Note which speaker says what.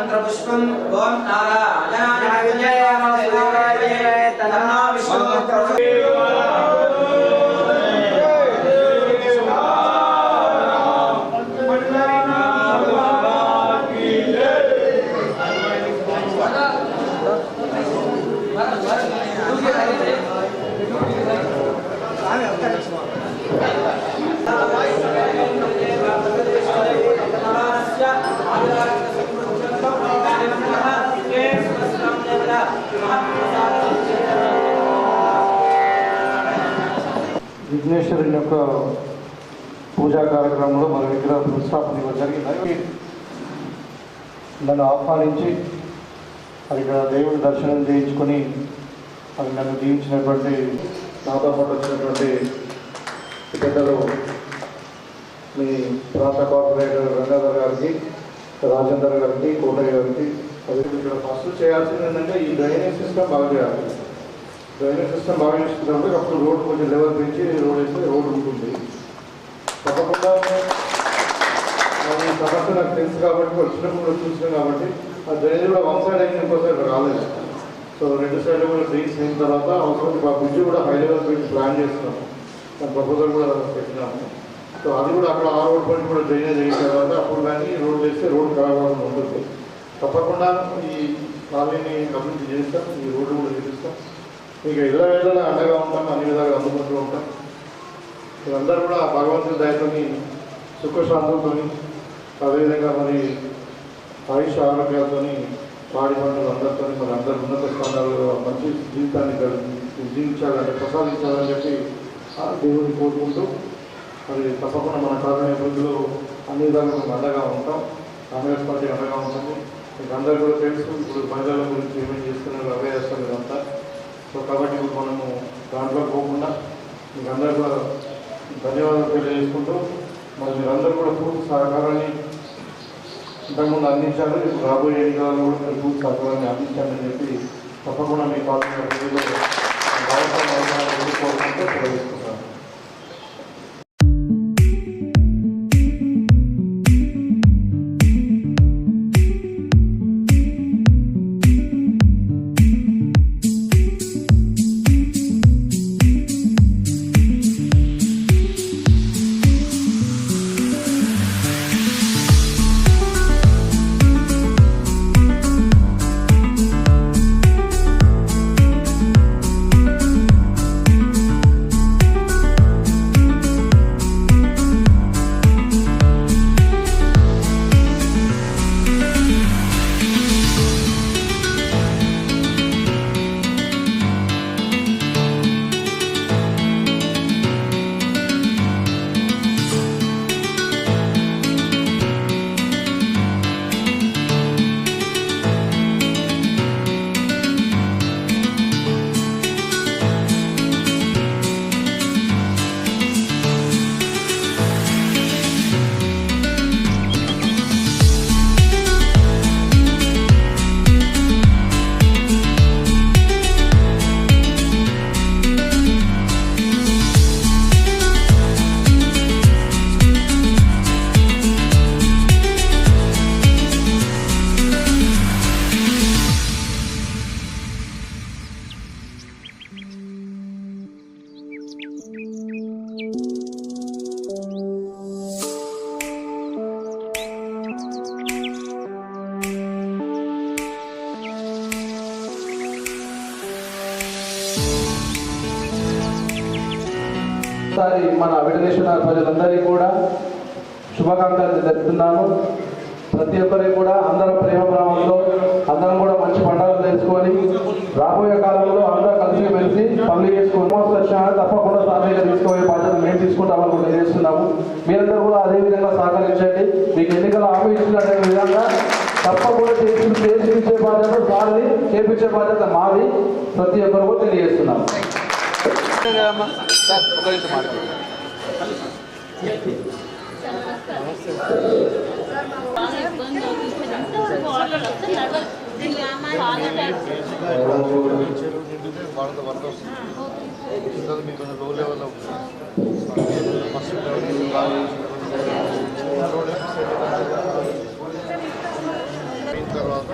Speaker 1: మంత్రపుష్పం ఓం నారాయణ విజయ తన్నో
Speaker 2: యొక్క పూజా కార్యక్రమంలో మన విగ్రహ ప్రతిష్టాపన ఇవ్వడం జరిగింది. నన్ను ఆహ్వానించి అది ఇక్కడ దేవుడి దర్శనం చేయించుకొని అది నన్ను దీవించినటువంటి నాతో పాటు వచ్చినటువంటి పెద్దలు మీ ప్రాంత కార్పొరేటర్ రంగాధర్ గారికి రాజేందర్ గారికి కోటయ్య గారికి అది ఇక్కడ ఫస్ట్ చేయాల్సింది ఏంటంటే ఈ డ్రైనేజ్ సిస్టమ్ బాగా చేయాలి. డ్రైనేజ్ సిస్టమ్ బాగా చేసుకున్నప్పుడు అప్పుడు రోడ్ కొంచెం లెవెల్ పెంచి రోడ్ వేస్తే రోడ్ ఉంటుంది. తప్పకుండా సమస్య నాకు తెలుసు కాబట్టి వచ్చినప్పుడు కూడా చూసినాం కాబట్టి ఆ డ్రైనేజ్ కూడా వన్ సైడ్ అయిన ఇంకోసారి రాలేదు. సో రెండు సైడ్లు కూడా డ్రైన్స్ అయిన తర్వాత అవసరం ఆ బ్రిడ్జ్ కూడా హై లెవెల్ బ్రిడ్జ్ ప్లాన్ చేస్తున్నాం. దాని ప్రపోజల్ కూడా పెట్టినాము. సో అది కూడా అక్కడ ఆ రోడ్ పాయింట్ కూడా డ్రైనేజ్ అయిన తర్వాత అప్పుడు కానీ రోడ్ వేస్తే రోడ్ కావాలని ఉంటుంది. తప్పకుండా ఈ కాలనీని అభివృద్ధి చేస్తాం ఈ రోడ్డు కూడా చేపిస్తాం. మీకు ఇళ్ళ వేళలో అండగా ఉంటాం అన్ని విధాలుగా అందుబాటులో ఉంటాం. మీరందరూ కూడా భగవంతుడి దయతోని సుఖశాంతులతో అదేవిధంగా మరి ఆయుష ఆరోగ్యాలతోని పాడి పంటలు అందరితో మరి అందరు ఉన్నత స్థానాల్లో మంచి జీవితాన్ని గడి- జీవించాలని ప్రసాదించాలని చెప్పి దేవుడిని కోరుకుంటూ మరి తప్పకుండా మన కాలనీ అభివృద్ధిలో అన్ని విధాలుగా అండగా ఉంటాం. కాంగ్రెస్ పార్టీ అండగా ఉంటుంది మీకు అందరూ కూడా తెలుసు ఇప్పుడు మహిళల గురించి ఏమేమి చేస్తున్నారు అవే చేస్తారు ఇదంతా. సో కాబట్టి మనము దాంట్లో పోకుండా మీకు అందరూ కూడా ధన్యవాదాలు తెలియజేసుకుంటూ మరి మీరందరూ కూడా పూర్తి సహకారాన్ని ఇంతకుముందు అందించారు. ఇప్పుడు రాబోయే ఎన్నికలలో కూడా మీరు పూర్తి సహకారాన్ని అందించాలని చెప్పి తప్పకుండా మీ పాల్గొన్న ప్రజలు అవసరం
Speaker 3: ఒకసారి మన విడనేశ్వర ప్రజలందరికీ కూడా శుభాకాంక్షలు తెలుపుతున్నాను. ప్రతి ఒక్కరికి కూడా అందరం ప్రేమ ప్రేమంతో అందరం కూడా మంచి పండుగలు తెలుసుకొని రాబోయే కాలంలో అందరూ కలిసి మెలిసి పనులు చేసుకుని వచ్చినా తప్పకుండా సాధనగా తీసుకుపోయే బాధ్యత మేము తీసుకుంటామని కూడా తెలియజేస్తున్నాము. మీరందరూ కూడా అదే విధంగా సహకరించండి. మీకు ఎన్నికల హామీ ఇచ్చినటువంటి విధంగా తప్పకుండా చేసి చేపించే బాధ్యత సారిది చేపించే బాధ్యత మాది. ప్రతి ఒక్కరు కూడా తెలియజేస్తున్నాము.
Speaker 4: ಸರ್ ಮುಖಲಿತ
Speaker 2: ಮಾಡ್ತೀವಿ వాళ్ళతో వస్తుంది మీకు కొంచెం లో లెవెల్లో ఫస్ట్ రోడ్
Speaker 1: తర్వాత